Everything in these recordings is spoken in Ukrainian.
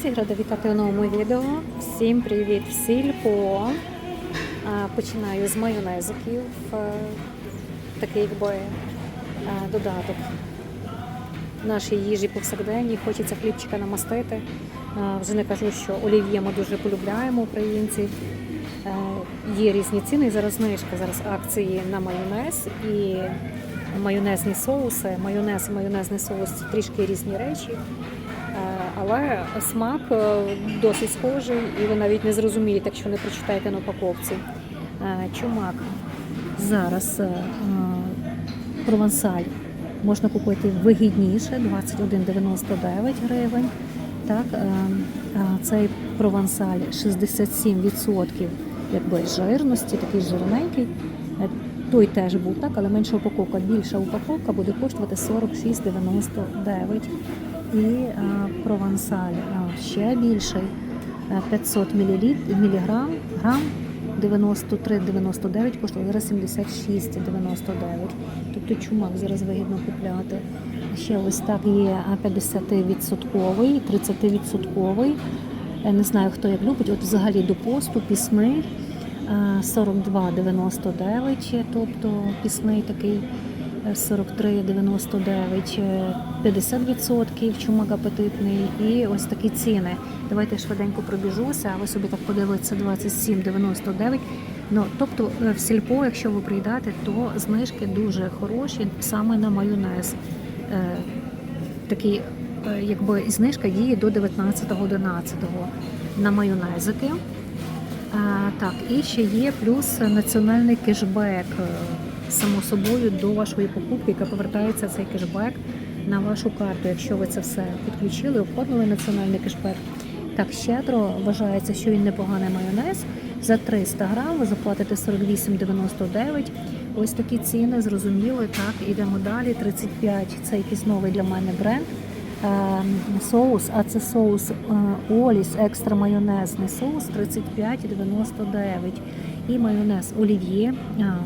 Всіх рада вітати у новому відео. Всім привіт в. Починаю з майонезиків. Е, Такий якби е, додаток нашій їжі повсякденній. Хочеться хлібчика намастити. Вже не кажу, що олів'є ми дуже полюбляємо українці. Е, Є різні ціни. Зараз знижка, зараз акції на майонез і майонезні соуси. Майонез і майонезний соус це трішки різні речі. Е, Але смак е, досить схожий, і ви навіть не зрозумієте, якщо не прочитаєте на упаковці. Е, Чумак зараз провансаль можна купити вигідніше 21,99 гривень. Так, цей провансаль 67% якби жирності, такий жирненький. Той теж був так, але менша упаковка. Більша упаковка буде коштувати 46,99. І е, провансаль е, ще більший е, 500 мл, міліграм, грам 93,99 коштує зараз 76,99. Тобто чумак зараз вигідно купляти. Ще ось так є 50-відсотковий, 30-відсотковий. Не знаю, хто як любить. От взагалі до посту пісний е, 42,99, тобто пісний такий е, 43,99, е, 50% чумак апетитний і ось такі ціни. Давайте швиденько пробіжуся, а ви собі так подивитеся 27,99. Ну, тобто е, в сільпо, якщо ви прийдете, то знижки дуже хороші саме на майонез. Е, Такий, е, якби знижка діє до 19.11 на майонезики. Так, і ще є плюс національний кешбек, е, само собою, до вашої покупки, яка повертається цей кешбек на вашу карту, якщо ви це все підключили, оформили національний кешбек. Так, щедро вважається, що він непоганий майонез. За 300 грам ви заплатите 48,99. Ось такі ціни, зрозуміли. Так, ідемо далі. 35. Це якийсь новий для мене бренд. Е, соус, а це соус е, Оліс екстра майонезний соус 35,99. І майонез олів'є.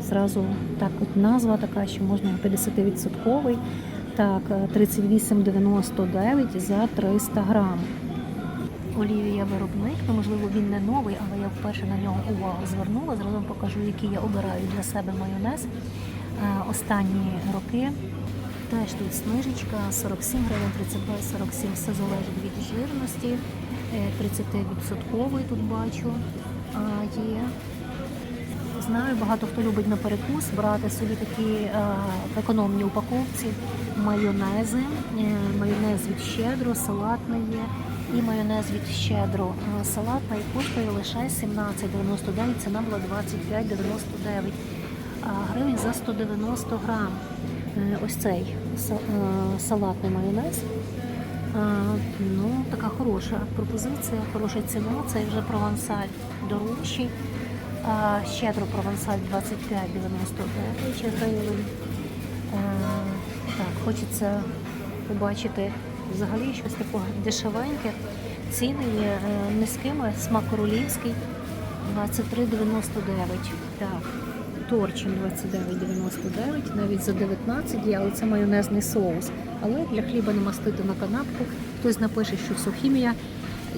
Зразу так от назва така, що можна 50%. Так, е, 38,99 за 300 грам. Олівія виробник, ну можливо він не новий, але я вперше на нього увагу звернула. Зразу покажу, який я обираю для себе майонез. Е, Останні роки теж тут знижечка 47 гривень, 32, 47, все залежить від жирності. Е, 30% тут бачу є. Знаю, багато хто любить на перекус брати собі такі е, в економній упаковці майонези. Е, майонез від щедро, салатний є. І майонез від щедро е, салатний коштує лише 17,99, ціна була 25,99 а гривень за 190 грам. Е, Ось цей са- е, салатний майонез. Ну, така хороша пропозиція, хороша ціна. Це вже провансаль дорожчий. Щедро провансаль 25,99 гривень. Так, хочеться побачити взагалі щось таке дешевеньке. Ціни є е, низькими, смак королівський 23,99. Так. Торчин 29,99, навіть за 19 є, але це майонезний соус. Але для хліба не мастити на канапку. Хтось напише, що все хімія.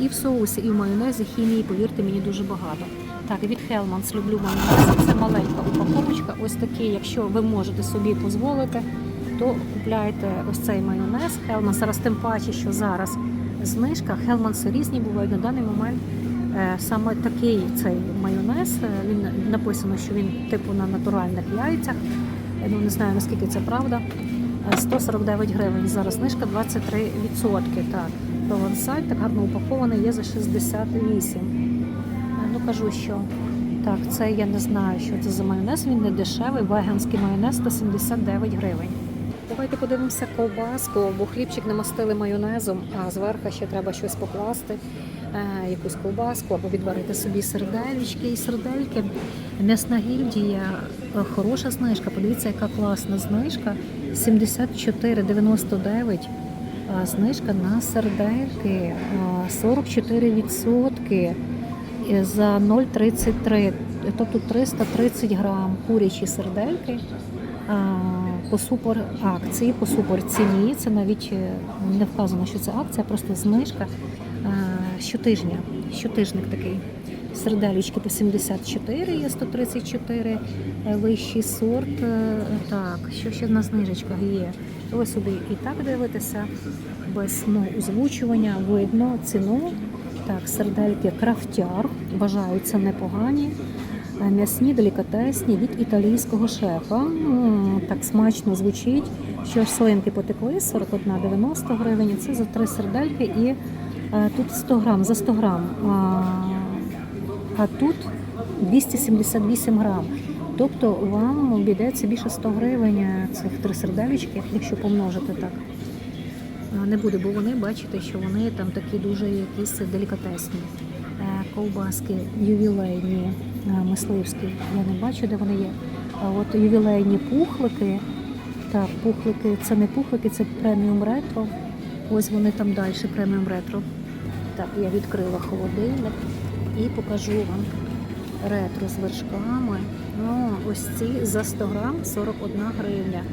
І в соусі, і в майонезі хімії, повірте мені, дуже багато. Так, від Hellmann's люблю майонез. Це маленька упаковочка. Ось такий, якщо ви можете собі дозволити, то купляйте ось цей майонез. Hellmann's зараз тим паче, що зараз знижка. Hellmann's різні бувають на даний момент. Е, Саме такий цей майонез, е, він написано, що він типу на натуральних яйцях. Е, Ну не знаю наскільки це правда. Е, 149 гривень. Зараз знижка 23%. Так, провансаль так гарно упакований, є за 68. Е, Ну кажу, що так, це я не знаю, що це за майонез. Він не дешевий. Веганський майонез 179 гривень. Давайте подивимося ковбаску, бо хлібчик не мастили майонезом, а зверху ще треба щось покласти, е, якусь ковбаску або відварити собі сердельки і сердельки. М'ясна гільдія, е, хороша знижка. Подивіться, яка класна знижка. 74,99. Знижка на сердельки 44% е, за 0,33. Тобто 330 грам курячі сердельки по супер акції, по супер ціні. Це навіть е, не вказано, що це акція, просто знижка. щотижня. Щотижник такий. Серделючки по 74 є 134, е, вищий сорт. е, Так, що ще на знижечках є? Ви собі і так дивитеся, без ну, озвучування видно ціну. Так, сердельки крафтяр, вважаються непогані. Е, М'ясні делікатесні від італійського шефа. Так смачно звучить. Що ж слинки потекли 41,90 гривень. Це за три сердельки і тут 100 грам за 100 грам. А тут 278 грам. Тобто вам обійдеться більше 100 гривень е, цих три сердечки, якщо помножити так. Не буде, бо вони бачите, що вони там такі дуже якісь делікатесні. Е, Ковбаски ювілейні, е, мисливські. Я не бачу, де вони є. А от ювілейні пухлики. Так, пухлики, це не пухлики, це преміум ретро. Ось вони там далі, преміум ретро. Так, я відкрила холодильник і покажу вам ретро з вершками. Ну, ось ці за 100 грам 41 гривня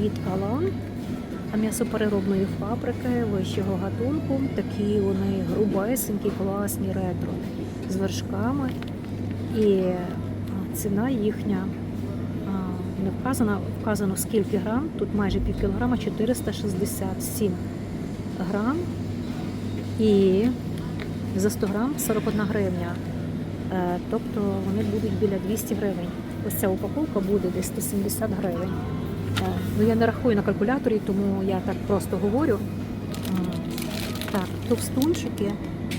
від Алан. А м'ясопереробної фабрики вищого гатунку. Такі вони грубесенькі, класні ретро з вершками. І ціна їхня не вказана, вказано скільки грам. Тут майже пів кілограма 467 грам. І за 100 грам 41 гривня. Е, Тобто вони будуть біля 200 гривень. Ось ця упаковка буде десь 170 гривень. Е, Ну, я не рахую на калькуляторі, тому я так просто говорю. Так, товстунчики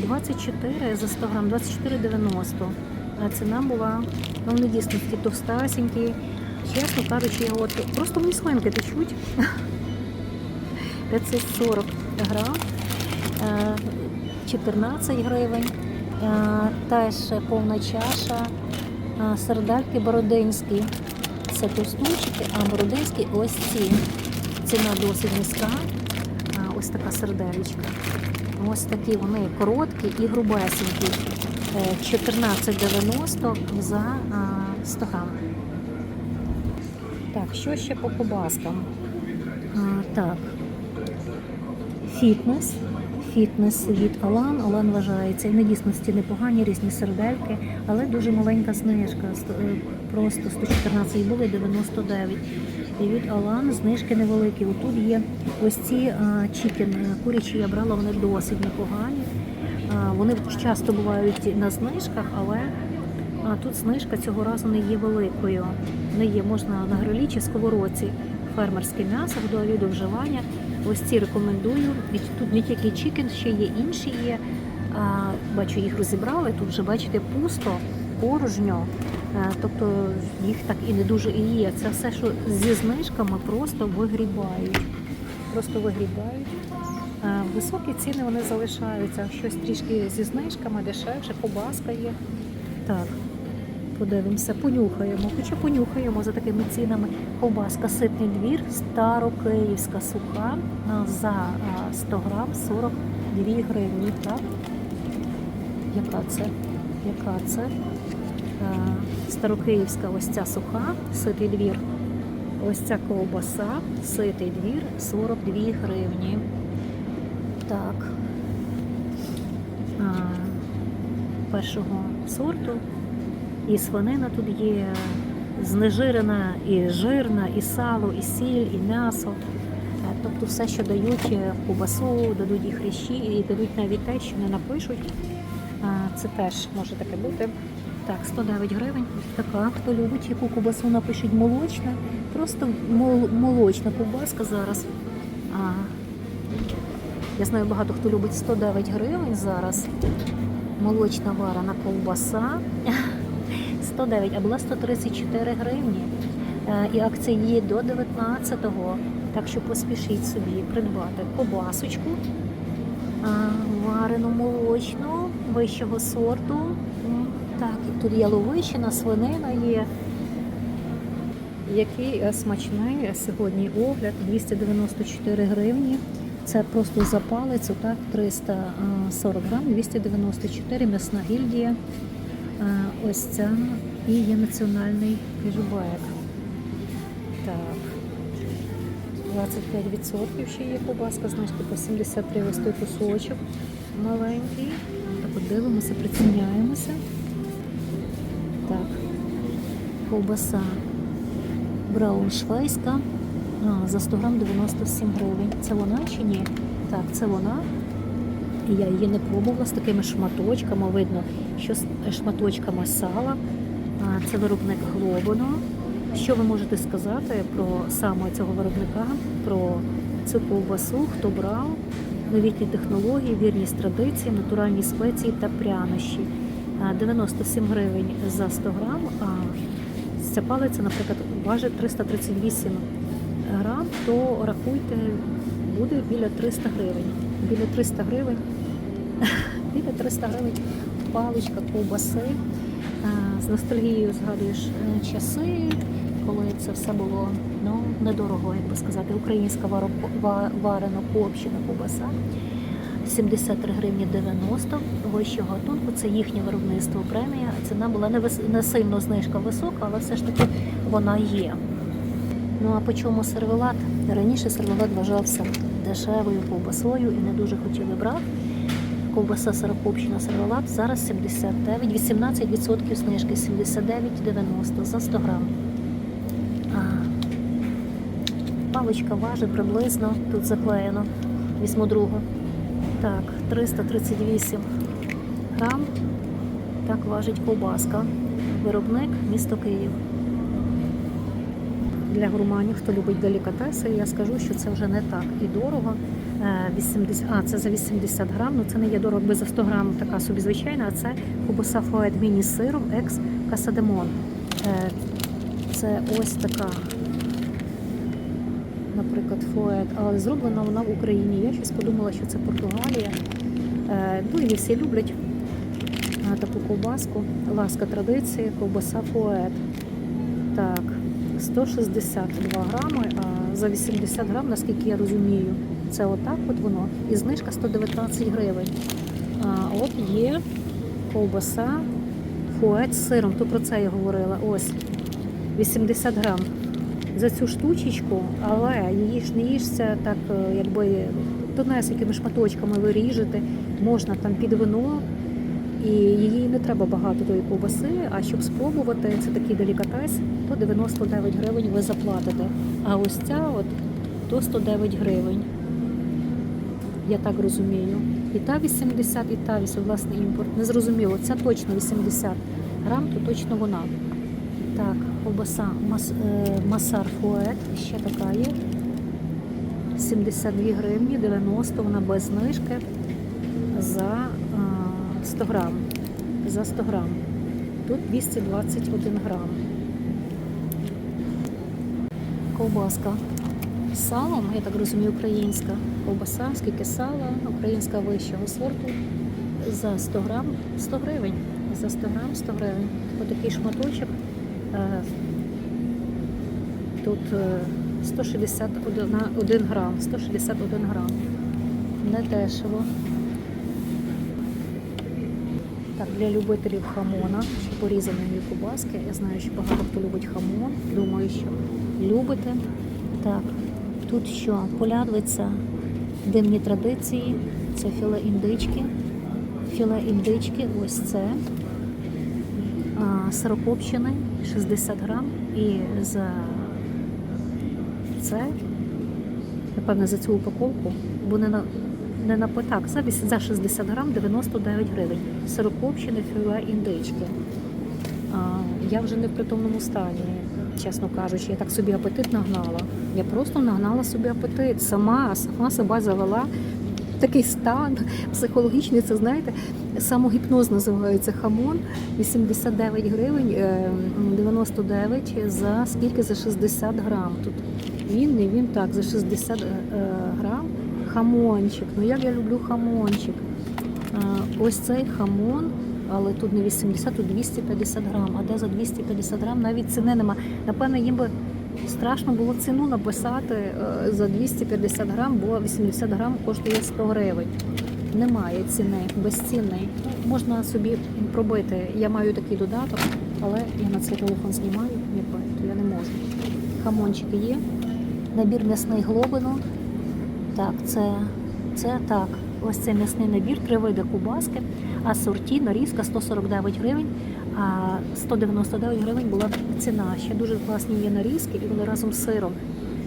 24 за 100 грам, 24,90. А ціна була, ну вони дійсно такі товстасенькі. Чесно кажучи, от просто мені слинки течуть. 540 грам, е, 14 гривень. Е, Теж повна чаша. Е, Сердельки бородинські. Це товстунчики, а бородинські ось ці. Ціна досить низька. Е, Ось така сердечка. Ось такі вони короткі і грубесенькі. Е, 14,90 за е, 100 грам. Так, що ще по кобаскам? Так. Фітнес. Фітнес від Алан. Алан вважається і на дійсності непогані різні сердельки, але дуже маленька знижка. Е, Просто 114 були 99. І від Алан знижки невеликі. Отут є ось ці а, чікен е, курячі я брала, вони досить непогані. Вони часто бувають на знижках, але тут знижка цього разу не є великою. Не є можна на грилі чи сковородці. Фермерське м'ясо до вживання. Ось ці рекомендую. Тут не тільки чікен, ще є інші є. Бачу, їх розібрали. Тут вже бачите пусто, порожньо. Е, Тобто їх так і не дуже і є. Це все, що зі знижками просто вигрібають. Просто вигрібають. Е, Високі ціни вони залишаються. Щось трішки зі знижками, дешевше, кобаска є. Так, подивимося, понюхаємо. Хоча понюхаємо за такими цінами. Ковбаска ситний двір, старокиївська суха за 100 грам 42 гривні. Так? Яка це? Яка це? Старокиївська ось ця суха, ситий двір. Ось ця ковбаса, ситий двір 42 гривні. Так. Першого сорту. І свинина тут є знежирена, і жирна, і сало, і сіль, і м'ясо. Е, Тобто все, що дають е, кубасу, дадуть і хрящі, і дадуть навіть те, що не напишуть. Це теж може таке бути. Так, 109 гривень. Така, хто любить, яку кубасу напишуть молочна. Просто мол- молочна ковбаска зараз. А, я знаю, багато хто любить 109 гривень зараз. Молочна варена ковбаса. 109, а була 134 гривні. Е, І акція є до 19-го. Так що поспішіть собі придбати ковбасочку а, варену молочну вищого сорту. Так, тут яловичина, свинина є. Який е, смачний е, сьогодні огляд 294 гривні. Це просто за палицю, так, 340 грам, 294, м'ясна гільдія. Ось ця і є національний кижубек. Так. 25% ще є кубаска, значить по 73 ось той кусочок. маленький. Так от дивимося, приціняємося. Так, ковбаса брауншвейська а, за 100 грам 97 гривень. Це вона чи ні? Так, це вона. Я її не пробувала з такими шматочками. Видно, що з шматочками сала. Це виробник Глобино. Що ви можете сказати про саме цього виробника, про цю ковбасу, хто брав, новітні технології, вірність традиціям, натуральні спеції та прянощі. 97 гривень за 100 грам, а ця палиця, наприклад, важить 338 грам, то рахуйте, буде біля 300 гривень. Біля 300 гривень, біля 300 гривень паличка ковбаси. З ностальгією згадуєш е, часи, коли це все було ну, недорого, як би сказати, українська варо- ва- варено копчена ковбаса. 73 гривні 90 вищого гатунку. Це їхнє виробництво премія. Ціна була не, вис... не сильно знижка висока, але все ж таки вона є. Ну а по чому сервелат? Раніше сервелат вважався дешевою ковбасою і не дуже хотіли брати. Ковбаса сирокопчена сервелат зараз 79, 18% знижки, 79,90 за 100 грам. Паличка важить приблизно, тут заклеєно, візьму другу. Так, 338 грам. Так важить ковбаска. Виробник місто Київ. Для гурманів, хто любить делікатеси, я скажу, що це вже не так і дорого. Е, 80, а, це за 80 грам, ну це не є дорого, якби за 100 грам така собі звичайна, а це ковбаса фует міні з сиром екс касадемон. Е, Це ось така, наприклад, фует, але зроблена вона в Україні. Я щось подумала, що це Португалія. Е, Ну і всі люблять е, таку ковбаску. Ласка традиції, ковбаса фует. Так, 162 грами, а за 80 грам, наскільки я розумію, це отак от воно. І знижка 119 гривень. А от є ковбаса фует з сиром, то про це я говорила. Ось 80 грам. За цю штучечку, але її ж не їжся так, е, якби тонесенькими шматочками ви ріжете, можна там під вино. І її не треба багато тої ковбаси, а щоб спробувати, це такий делікатес, то 99 гривень ви заплатите. А ось ця от то 109 гривень. Я так розумію. І та 80, і та 80, власне, імпорт. Не зрозуміло, ця точно 80 грам, то точно вона. Так, ковбаса мас, е, Масар Фует, ще така є. 72 гривні, 90, вона без знижки за е, 100 грам. За 100 грам. Тут 221 грам. Ковбаска салом, я так розумію, українська ковбаса, скільки сала, українська вищого сорту за 100 грам 100 гривень. За 100 грам 100 гривень. Отакий шматочок. Е, Тут е, 161 один грам, 161 грам. Не дешево. Так, для любителів хамона, порізаної кубаски. Я знаю, що багато хто любить хамон. Думаю, що любите. Так, тут що? Полядвиця, дивні традиції. Це філе індички. Філе індички, ось це. Сирокопчини 60 грам. І за це, напевне, за цю упаковку, бо не на не на так, за, за 60 грам 99 гривень. Сирокопчини філе індички. Я вже не в притомному стані, чесно кажучи. Я так собі апетит нагнала. Я просто нагнала собі апетит. Сама, сама себе завела. в Такий стан психологічний, це знаєте, самогіпноз називається хамон. 89 гривень, е, 99 за скільки за 60 грам. Тут він, не він, так, за 60 е, грам хамончик. Ну як я люблю хамончик. Е, Ось цей хамон, але тут не 80, тут 250 грам. А де за 250 грам навіть ціни нема. Напевно, їм би страшно було ціну написати е, за 250 грам, бо 80 грам коштує 100 гривень. Немає ціни, безцінний. Можна собі пробити. Я маю такий додаток, але я на цей телефон знімаю, то я не можу. Хамончики є. Набір м'ясний глобину. Так, це, це так. Ось цей м'ясний набір, три види кубаски, асорті, нарізка 149 гривень, а 199 гривень була ціна. Ще дуже класні є нарізки, і вони разом з сиром.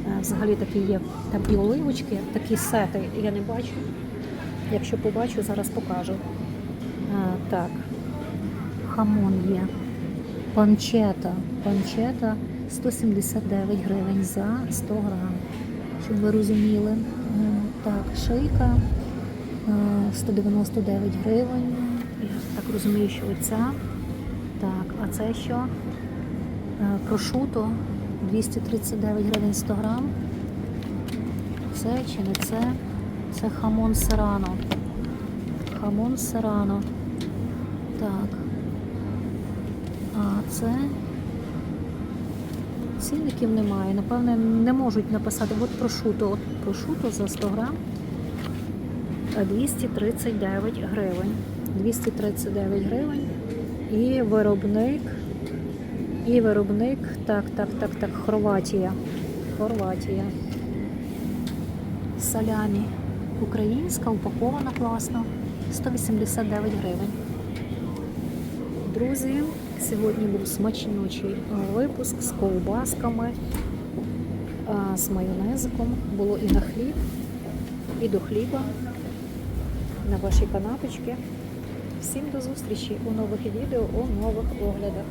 Е, Взагалі такі є там і оливочки, такі сети. Я не бачу. Якщо побачу, зараз покажу. А, так, хамон є. Панчета. Панчета 179 гривень за 100 грам. Щоб ви розуміли. Так, шийка е, 199 гривень. Я так розумію, що оця. Так, а це що? Е, Прошуто 239 гривень 100 грам. Це чи не це? Це хамон серано. Хамон серано. Так. А це цінників немає. Напевне, не можуть написати. От прошуто. От прошуто за 100 грам. Е, 239 гривень. 239 гривень. І виробник. І виробник. Так, так, так, так. Хорватія. Хорватія. Салямі. Українська, упакована класно. 189 гривень. Друзі, сьогодні був смачнючий випуск з ковбасками, з майонезиком. Було і на хліб, і до хліба, на ваші канапочки. Всім до зустрічі у нових відео, у нових оглядах.